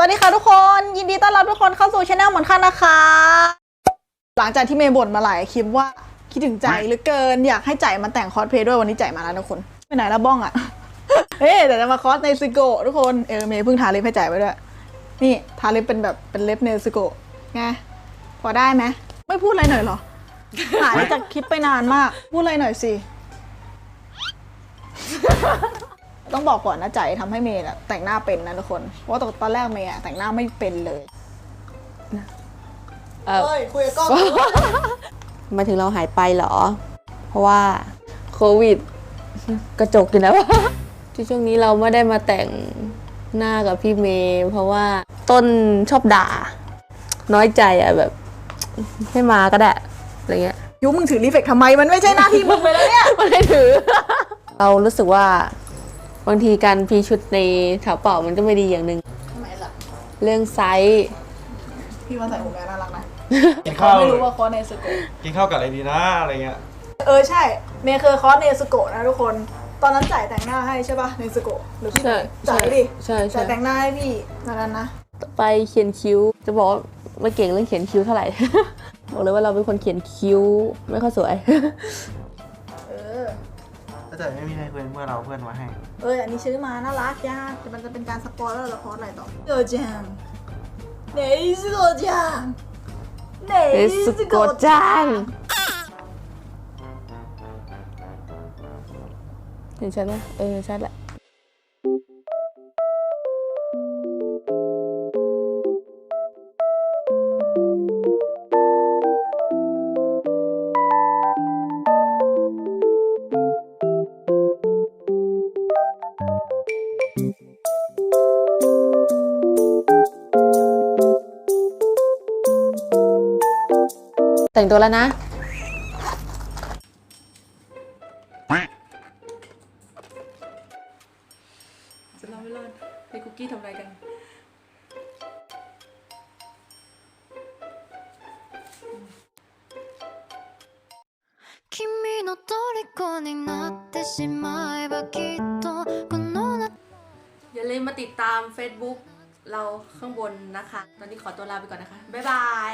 สวัสดีค่ะทุกคน ยินดีต้อนรับทุกคนเข้าสู่ช anel หมอนค่านะคะ หลังจากที่เมย์บ่นมาหลายคลิปว่าคิดถึงใจหลือเกินอยากให้ใจมาแต่งคอสเพลย์ด้วยวันนี้ใจมาแล้วทุกคนไปไหนแล้วบ้องอะเฮ้แต่จะมาคอสในซิโกทุกคนเออเมย์เพิ่งทาเล็บให้ใจไว้ด้วยนี่ทาเล็บเป็นแบบเป็นเล็บเนซิโกไงพอได้ไหมไม่พูดอะไรหน่อยเหรอหายจากคลิปไปนานมาก พูดอะไรหน่อยสิ ต้องบอกก่อนนะใจทำให้เมย์น่ะแต่งหน้าเป็นนะทุกคน เพราะว่าตอนแรกเมย์อะแต่งหน้าไม่เป็นเลยเออเฮ้ยคุยกับกล้องหมายถึงเราหายไปเหรอ เพราะว่าโควิด กระจกอยู่นะวะที่ช่วงนี้เราไม่ได้มาแต่งหน้ากับพี่เมย์เพราะว่าต้นชอบด่า น้อยใจอะแบบให้มาก็ได้อะไรเงี้ยยุมึงถือรีเฟกทำไมมันไม่ใช่หน้าที่มึงไปแล้วเนี่ยไม่ได้ถือ เรารู้สึกว่า บางทีการพรีชุดในแถวเป่ามันก็ไม่ดีอย่างหนึ่งทำไมล่ะเรื่องไซส์พี่ว่าใส่หูแม่น่ารักนะกินข้าวไม่รู้ว่าคอสเนสโกะกินข้าวกับอะไรดีนะอะไรเงี้ยเออใช่เมย์เคยคอสเนสโกะนะทุกคน ตอนนั้นจ่ายแต่งหน้าให้ใช่ป่ะเนสโกะหรือพี่ใช่จ่ายดิใช่จ่าใช่ยแต่งหน้าให้พี่ตอนนั้นนะไปเขียนคิ้ว จะบอกว่าไม่เก่งเรื่องเขียนคิ้วเท่าไหร่ บอกเลยว่าเราเป็นคนเขียนคิ้วไม่ค่อยสวยเออถ้า เกิดไม่มีใครคุยเมื่อเราเพื่อนมาให้ เอออันนี้ซื้อมาน่ารักยากแต่มันจะเป็นการสปอยแล้วเราคอสอะไรต่อเออจังเนสโกจังเนเนสโกจังเห็นชัดไหมเออชัดแหละ แต่งตัวแล้วนะ จะรอไม่รอดให้คุกกี้ทำอะไรกัน 君の虜になってしまえばきっとこの夏 อย่าลืมมาติดตาม Facebook เราข้างบนนะคะ ตอนนี้ขอตัวลาไปก่อนนะคะ บ๊ายบาย